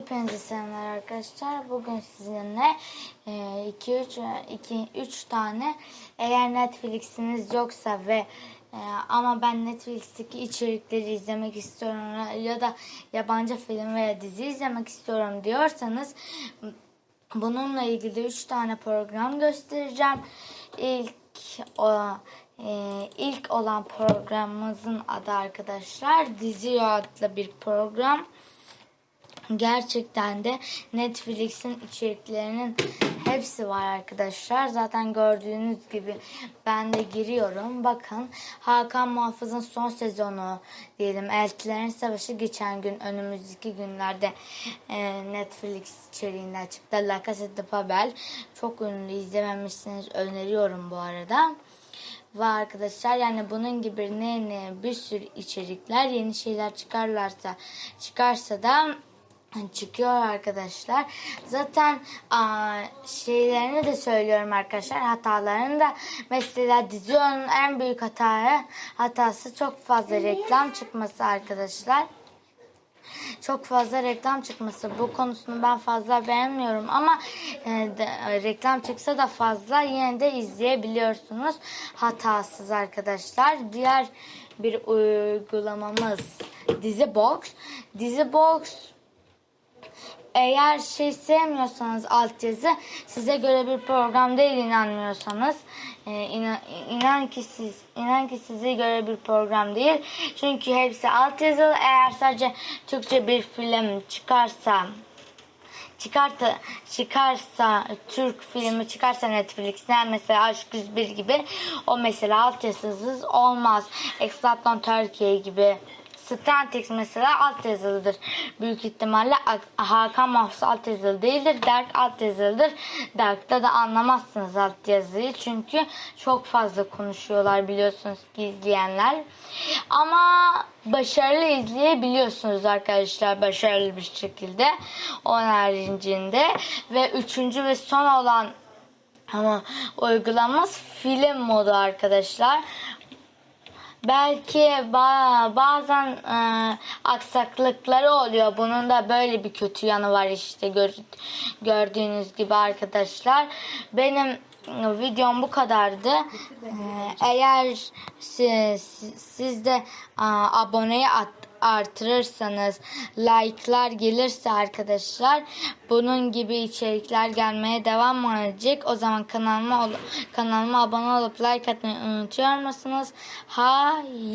Hepinize selamlar arkadaşlar. Bugün sizinle 2 3 2 3 tane eğer Netflix'iniz yoksa ve e, ama ben Netflix'teki içerikleri izlemek istiyorum ya da yabancı film veya dizi izlemek istiyorum diyorsanız bununla ilgili 3 tane program göstereceğim. İlk o e, ilk olan programımızın adı arkadaşlar Dizi adlı bir program. Gerçekten de Netflix'in içeriklerinin hepsi var arkadaşlar. Zaten gördüğünüz gibi ben de giriyorum. Bakın Hakan Muhafız'ın son sezonu diyelim. Eltilerin Savaşı geçen gün önümüzdeki günlerde e, Netflix içeriğinden çıktı. La Casa de Papel. Çok ünlü izlememişsiniz öneriyorum bu arada. Ve arkadaşlar yani bunun gibi ne ne bir sürü içerikler yeni şeyler çıkarlarsa çıkarsa da çıkıyor arkadaşlar. Zaten aa, şeylerini de söylüyorum arkadaşlar. Hatalarını da mesela dizinin en büyük hatası hatası çok fazla reklam çıkması arkadaşlar. Çok fazla reklam çıkması. Bu konusunu ben fazla beğenmiyorum ama e, de, reklam çıksa da fazla yine de izleyebiliyorsunuz. Hatasız arkadaşlar. Diğer bir uygulamamız Dizi Box. Dizi Box eğer şey sevmiyorsanız altyazı size göre bir program değil inanmıyorsanız e, inan, inan ki siz inan ki size göre bir program değil. Çünkü hepsi altyazılı eğer sadece Türkçe bir film çıkarsa çıkarsa çıkarsa Türk filmi çıkarsa Netflix'ten mesela Aşk 101 gibi o mesela altyazısız olmaz. Exapton Türkiye gibi Stantix mesela alt yazılıdır. Büyük ihtimalle Hakan Mahsus alt yazılı değildir. Dark alt yazılıdır. Dark'ta da anlamazsınız alt yazıyı. Çünkü çok fazla konuşuyorlar biliyorsunuz ki izleyenler. Ama başarılı izleyebiliyorsunuz arkadaşlar. Başarılı bir şekilde. Onun haricinde. Ve üçüncü ve son olan ama uygulamamız film modu arkadaşlar. Belki ba- bazen e, aksaklıkları oluyor. Bunun da böyle bir kötü yanı var işte gör- gördüğünüz gibi arkadaşlar. Benim videom bu kadardı. E, eğer siz, siz de aboneyi artırırsanız, like'lar gelirse arkadaşlar bunun gibi içerikler gelmeye devam edecek. O zaman kanalıma kanalıma abone olup like atmayı unutuyor musunuz? Hayır.